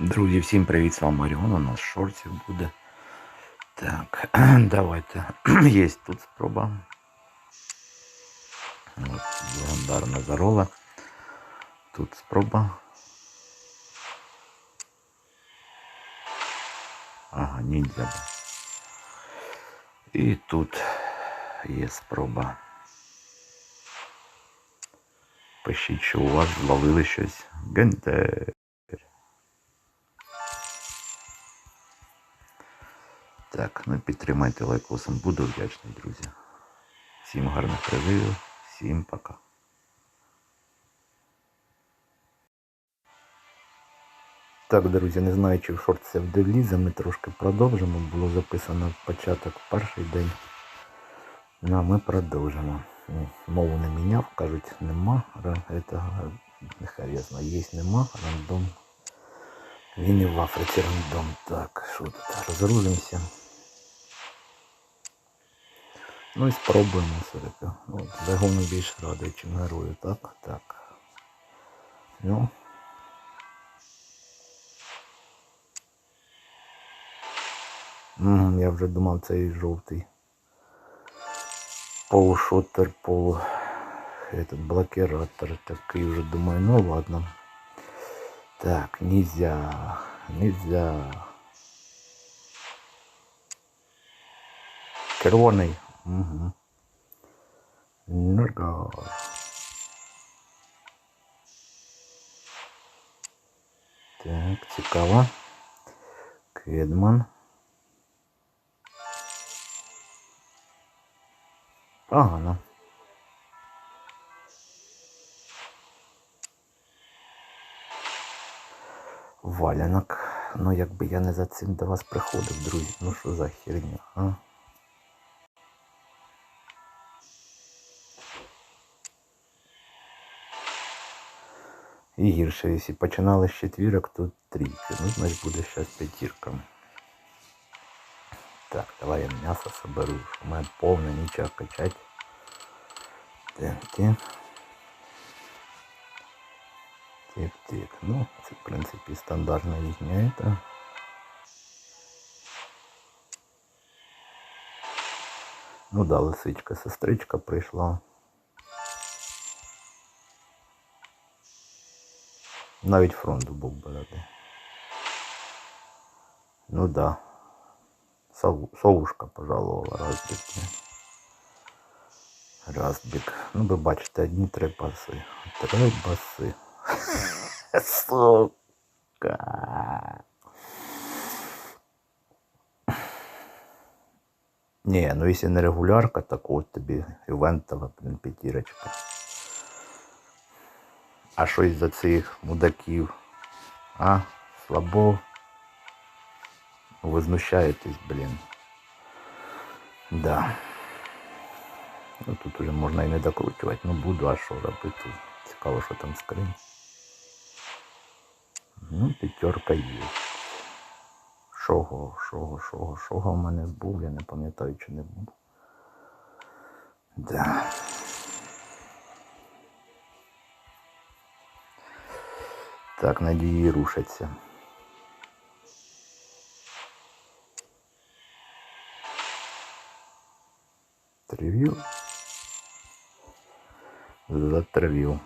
Друзі, всім привіт, з вами Оріон, у нас шортів буде. Так, давайте. Є тут спроба. От, легендарна зарола. Тут спроба. Ага, ніндзя. І тут є спроба. Пишіть, що у вас зловили щось. Генте. Так, ну підтримайте лайкосом, буду вдячний, друзі. Всім гарних призивів, всім пока. Так, друзі, не знаю, чи в шорт це влізе, ми трошки продовжимо. Було записано початок перший день. Ну, а ми продовжимо. Ну, Мову не міняв, кажуть, нема. Этого, нехай ясно, є нема, рандом. Він і в Африці рандом. Так, що тут? Розгрузимося. Ну і спробуємо все-таки. Ну, Загону більш радий, чим герою, так? Так. Ну. Я вже думав цей жовтий. Полушотер, полу... Этот блокиратор такий вже думаю, ну ладно. Так, нельзя. Нельзя. Червоний. Угу. Норгар. Так, цікаво. Кедман. Погано. Валянок. Ну якби я не за цим до вас приходив, друзі. Ну що за херня, а? І гірше, якщо починали з четвірок, то трійки. Ну, значить буде зараз п'ятірка. Так, давай я м'ясо соберу. У мене повне нічого качать. Так, так. Тик, тик. Ну, це, в принципі, стандартна їхня. Ну да, лисичка, сестричка прийшла. Навіть фронту був би радий. Ну да. Сов- Совушка пожалувала Разбік. Разбік. Ну ви бачите, одні три баси. Три баси. Сука. Не, ну если не регулярка, так от тобі івентова, блін, п'ятірочка. А що із-за цих мудаків? А? Слабо? Ви знущаєтесь, блін. Да. Ну тут уже можна і не докручувати. Ну буду, а що робити? Цікаво, що там скринь. Ну, п'ятерка є. Шого, шого, шого, шого в мене був, я не пам'ятаю, чи не був. Так, надії рушаться. Тривів. Затривів.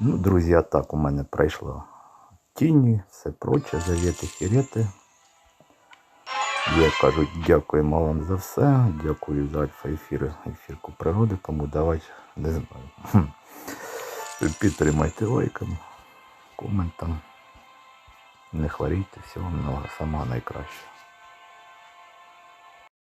Ну, друзі, так у мене пройшло тіні, все проче, завіти, хірети. Я кажу, дякуємо вам за все. Дякую за альфа-ефір, ефірку природи. Кому давати, не знаю. Підтримайте лайком, коментом. Не хворійте, всього вам самого найкращого.